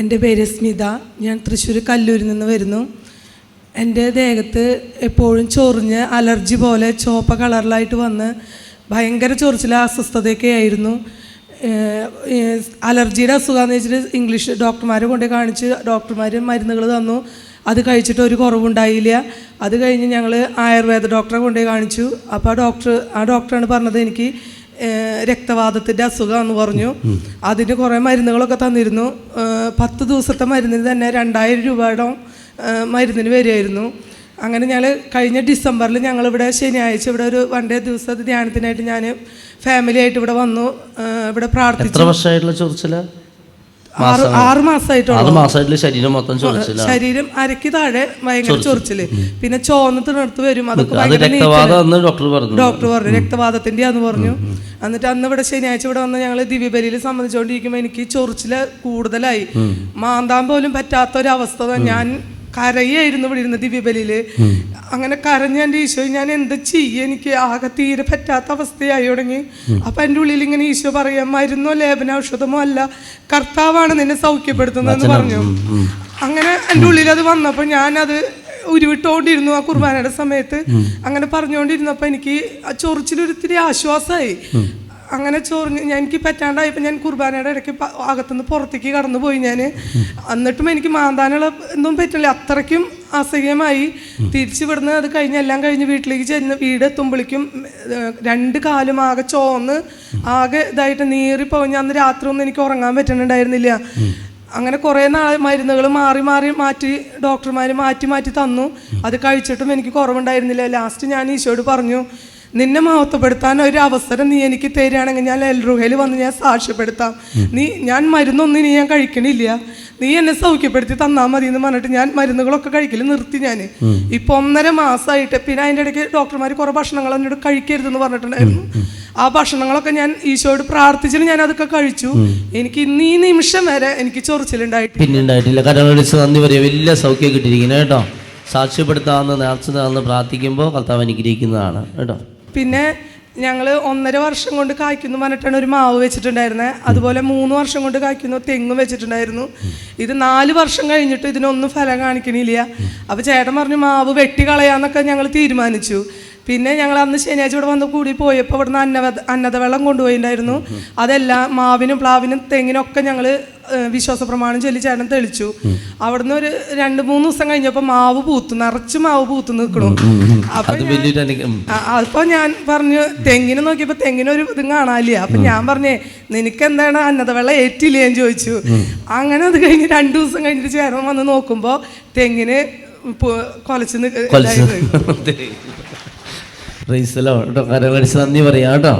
എന്റെ പേര് സ്മിത. ഞാൻ തൃശ്ശൂർ കല്ലൂരിൽ നിന്ന് വരുന്നു. എന്റെ ദേഹത്ത് എപ്പോഴും ചൊറിഞ്ഞ് അലർജി പോലെ ചുവപ്പ കളറിലായിട്ട് വന്ന് ഭയങ്കര ചൊറിച്ചിലെ അസ്വസ്ഥതയൊക്കെ ആയിരുന്നു. അലർജിയുടെ അസുഖമെന്ന് വെച്ചിട്ട് ഇംഗ്ലീഷ് ഡോക്ടർമാരെ കൊണ്ടുപോയി കാണിച്ച് ഡോക്ടർമാർ മരുന്നുകൾ തന്നു. അത് കഴിച്ചിട്ട് ഒരു കുറവുണ്ടായില്ല. അത് കഴിഞ്ഞ് ഞങ്ങൾ ആയുർവേദ ഡോക്ടറെ കൊണ്ടുപോയി കാണിച്ചു. അപ്പോൾ ആ ഡോക്ടർ ആ ഡോക്ടറാണ് പറഞ്ഞത് എനിക്ക് രക്തവാദത്തിന്റെ അസുഖമാണെന്ന് പറഞ്ഞു. അതിന് കുറേ മരുന്നുകളൊക്കെ തന്നിരുന്നു. പത്ത് ദിവസത്തെ മരുന്നിന് തന്നെ രണ്ടായിരം രൂപയുടെ മരുന്നിന് വരികയായിരുന്നു. അങ്ങനെ ഞങ്ങൾ കഴിഞ്ഞ ഡിസംബറിൽ ഞങ്ങളിവിടെ ശനിയാഴ്ച ഇവിടെ ഒരു വൺ ഡേ ദിവസത്തെ ധ്യാനത്തിനായിട്ട് ഞാൻ ഫാമിലിയായിട്ട് ഇവിടെ വന്നു. ഇവിടെ പ്രാർത്ഥിച്ചു. എത്ര വർഷമായിട്ടുള്ള ആറ് മാസമായിട്ടുള്ളൂ ആറ് മാസമായിട്ടുള്ള ശരീരം മൊത്തം ചൊറിച്ചില ശരീരം അരക്ക് താഴെ ഭയങ്കര ചൊറിച്ചിൽ. പിന്നെ ചോന്നത്തിനടുത്ത് വരും. അതൊക്കെ ഡോക്ടർ പറഞ്ഞു. ഡോക്ടർ പറഞ്ഞു. രക്തവാദത്തിന്റെ ആന്ന് പറഞ്ഞു. എന്നിട്ട് അന്ന് ഇവിടെ ശനിയാഴ്ച ഇവിടെ വന്ന് ഞങ്ങൾ ദിവ്യബലിയിൽ സംബന്ധിച്ചുകൊണ്ടിരിക്കുമ്പോൾ എനിക്ക് ചൊറിച്ചിൽ കൂടുതലായി. മാന്താൻ പോലും പറ്റാത്ത ഒരവസ്ഥ ഞാൻ കരയായിരുന്നു ഇവിടെ ഇരുന്ന് ദിവ്യബലിയിൽ. അങ്ങനെ കരഞ്ഞ എന്റെ ഈശോ ഞാൻ എന്താ ചെയ്യും? എനിക്ക് ആകെ തീരെ പറ്റാത്ത അവസ്ഥയായി തുടങ്ങി. അപ്പൊ എന്റെ ഉള്ളിൽ ഇങ്ങനെ ഈശോ പറയാം മരുന്നോ ലേപന ഔഷധമോ അല്ല കർത്താവാണ് നിന്നെ സൗഖ്യപ്പെടുത്തുന്നതെന്ന് പറഞ്ഞു. അങ്ങനെ എന്റെ ഉള്ളിൽ അത് വന്നപ്പോൾ ഞാനത് ഉരുവിട്ടോണ്ടിരുന്നു ആ കുർബാനയുടെ സമയത്ത്. അങ്ങനെ പറഞ്ഞുകൊണ്ടിരുന്നപ്പോൾ എനിക്ക് ആ ചൊറിച്ചിലൊരിത്തിരി ആശ്വാസമായി അങ്ങനെ ചോറിഞ്ഞ് ഞാൻ എനിക്ക് പറ്റാണ്ടായപ്പോൾ ഞാൻ കുർബാനയുടെ ഇടയ്ക്ക് അകത്തുനിന്ന് പുറത്തേക്ക് കടന്നു പോയി ഞാൻ എന്നിട്ടും എനിക്ക് മാന്താനുള്ള ഒന്നും പറ്റില്ല. അത്രയ്ക്കും അസഹ്യമായി. തിരിച്ചു വിടുന്ന അത് കഴിഞ്ഞ് എല്ലാം കഴിഞ്ഞ് വീട്ടിലേക്ക് ചെന്ന് വീട് എത്തുമ്പോഴേക്കും ഏഹ്, രണ്ട് കാലും ആകെ ചോന്ന് ആകെ ഇതായിട്ട് നീറി നീറിപ്പോയി അന്ന് രാത്രി ഒന്നും എനിക്ക് ഉറങ്ങാൻ പറ്റുന്നുണ്ടായിരുന്നില്ല അങ്ങനെ കുറേ നാൾ മരുന്നുകൾ മാറി മാറി മാറ്റി ഡോക്ടർമാർ മാറ്റി മാറ്റി തന്നു. അത് കഴിച്ചിട്ടും എനിക്ക് കുറവുണ്ടായിരുന്നില്ല. ലാസ്റ്റ് ഞാൻ ഈശോയോട് പറഞ്ഞു നിന്നെ മഹത്വപ്പെടുത്താൻ ഒരു അവസരം നീ എനിക്ക് തരികയാണെങ്കിൽ ഞാൻ എൽറുഹയിൽ വന്ന് ഞാൻ സാക്ഷ്യപ്പെടുത്താം. നീ ഞാൻ മരുന്നൊന്നും ഇനി ഞാൻ കഴിക്കണില്ല. നീ എന്നെ സൗഖ്യപ്പെടുത്തി തന്നാൽ മതി എന്ന് പറഞ്ഞിട്ട് ഞാൻ മരുന്നുകളൊക്കെ കഴിക്കൽ നിർത്തി ഞാൻ ഇപ്പൊ ഒന്നര മാസമായിട്ട് പിന്നെ അതിന്റെ ഇടയ്ക്ക് ഡോക്ടർമാർ കുറേ ഭക്ഷണങ്ങൾ എന്നോട് കഴിക്കരുതെന്ന് പറഞ്ഞിട്ടുണ്ടായിരുന്നു ആ ഭക്ഷണങ്ങളൊക്കെ ഞാൻ ഈശോയോട് പ്രാർത്ഥിച്ചിട്ട് ഞാൻ അതൊക്കെ കഴിച്ചു. എനിക്ക് ഇന്ന് ഈ നിമിഷം വരെ എനിക്ക് ചൊറിച്ചിലുണ്ടായിട്ടില്ല. പിന്നെ ഉണ്ടായിട്ടില്ല. കാരണം വിളിച്ച് നന്ദി പറയാം. വലിയ സൗഖ്യം കിട്ടിയിരിക്കുന്നത് കേട്ടോ. സാക്ഷ്യപ്പെടുത്താമെന്ന് നേർച്ച നേർന്ന് പ്രാർത്ഥിക്കുമ്പോൾ കർത്താവ് അനുഗ്രഹിക്കുന്നതാണ് കേട്ടോ. പിന്നെ ഞങ്ങൾ ഒന്നര വർഷം കൊണ്ട് കായ്ക്കുന്നു പറഞ്ഞിട്ടാണ് ഒരു മാവ് വെച്ചിട്ടുണ്ടായിരുന്നത് അതുപോലെ മൂന്ന് വർഷം കൊണ്ട് കായ്ക്കുന്നു തെങ്ങും വെച്ചിട്ടുണ്ടായിരുന്നു. ഇത് നാല് വർഷം കഴിഞ്ഞിട്ട് ഇതിനൊന്നും ഫലം കാണിക്കണില്ല. അപ്പോൾ ചേട്ടൻ പറഞ്ഞു മാവ് വെട്ടി കളയാന്നൊക്കെ ഞങ്ങൾ തീരുമാനിച്ചു. പിന്നെ ഞങ്ങൾ അന്ന് ശനിയാഴ്ച ഇവിടെ വന്ന് കൂടി പോയപ്പോൾ ഇവിടുന്ന് അന്ന അന്നത വെള്ളം കൊണ്ടുപോയിണ്ടായിരുന്നു. അതെല്ലാം മാവിനും പ്ലാവിനും തെങ്ങിനും ഒക്കെ ഞങ്ങൾ വിശ്വാസ പ്രമാണം ചൊല്ലി ചേട്ടൻ തെളിച്ചു. അവിടുന്ന് ഒരു രണ്ട് മൂന്ന് ദിവസം കഴിഞ്ഞപ്പോൾ മാവ് പൂത്തു നിറച്ച് മാവ് പൂത്തു നിൽക്കണു. അപ്പൊ ഞാൻ പറഞ്ഞു തെങ്ങിന് നോക്കിയപ്പോ തെങ്ങിന് ഒരു ഇതും കാണാനില്ല. അപ്പൊ ഞാൻ പറഞ്ഞേ നിനക്ക് എന്താണ് അന്നത വെള്ളം ഏറ്റില്ലേ? എന്ന് ചോദിച്ചു. അങ്ങനെ അത് കഴിഞ്ഞ് രണ്ടു ദിവസം കഴിഞ്ഞിട്ട് ചേർന്ന് വന്ന് നോക്കുമ്പോ തെങ്ങിന് കൊലച്ച് ഇതായി. റൈസലോ കേട്ടോ. കരം കടിച്ച് നന്ദി പറയാം കേട്ടോ.